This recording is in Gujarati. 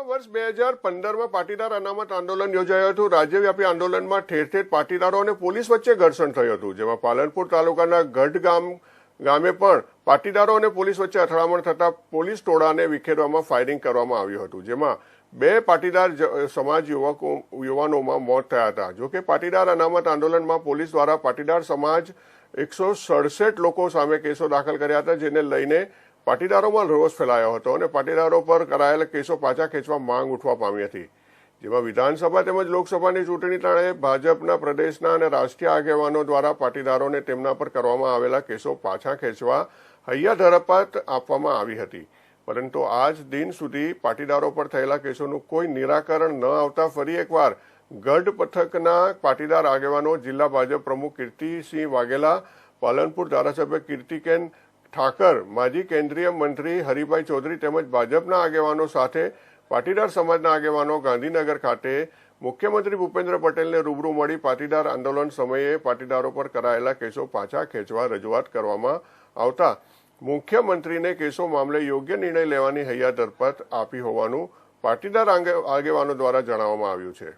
રાજ્યમાં વર્ષ બે હજાર પંદરમાં પાટીદાર અનામત આંદોલન યોજાયું હતું. રાજ્યવ્યાપી આંદોલનમાં ઠેર ઠેર પાટીદારો અને પોલીસ વચ્ચે ઘર્ષણ થયું હતું, જેમાં પાલનપુર તાલુકાના ગઢ ગામ, ગામે પણ પાટીદારો અને પોલીસ વચ્ચે અથડામણ થતા પોલીસ ટોળાને વિખેરવામાં ફાયરિંગ કરવામાં આવ્યું હતું, જેમાં બે પાટીદાર સમાજ યુવકો, યુવાનોમાં મોત થયા હતા. જોકે પાટીદાર અનામત આંદોલનમાં પોલીસ દ્વારા પાટીદાર સમાજ એકસો સડસઠ લોકો સામે કેસો દાખલ કર્યા હતા, જેને લઈને પાટીદારોમાં રોષ ફેલાયો હતો અને પાટીદારો પર કરાયેલા કેસો પાછા ખેંચવા માંગ ઉઠવા પામી હતી. જેમાં વિધાનસભા તેમજ લોકસભાની ચૂંટણી તાણે ભાજપના પ્રદેશના અને રાષ્ટ્રીય આગેવાનો દ્વારા પાટીદારોને તેમના પર કરવામાં આવેલા કેસો પાછા ખેંચવા હૈયા ધરપત આપવામાં આવી હતી. પરંતુ આજ દિન સુધી પાટીદારો પર થયેલા કેસોનું કોઈ નિરાકરણ ન આવતા ફરી એકવાર ગઢ પથકના પાટીદાર આગેવાનો જિલ્લા ભાજપ પ્રમુખ કીર્તિસિંહ વાઘેલા, પાલનપુર ધારાસભ્ય કીર્તિકેન ઠાકર, માજી કેન્દ્રીય મંત્રી હરિભાઈ ચૌધરી તેમજ ભાજપના આગેવાનો સાથે પાટીદાર સમાજના આગેવાનો ગાંધીનગર ખાતે મુખ્યમંત્રી ભૂપેન્દ્ર પટેલને રૂબરૂ મળી પાટીદાર આંદોલન સમયે પાટીદારો પર કરાયેલા કેસો પાછા ખેંચવા રજૂઆત કરવામાં આવતા મુખ્યમંત્રીને કેસો મામલે યોગ્ય નિર્ણય લેવાની હૈયા દરપત આપી હોવાનું પાટીદાર આગેવાનો દ્વારા જણાવવામાં આવ્યું છે.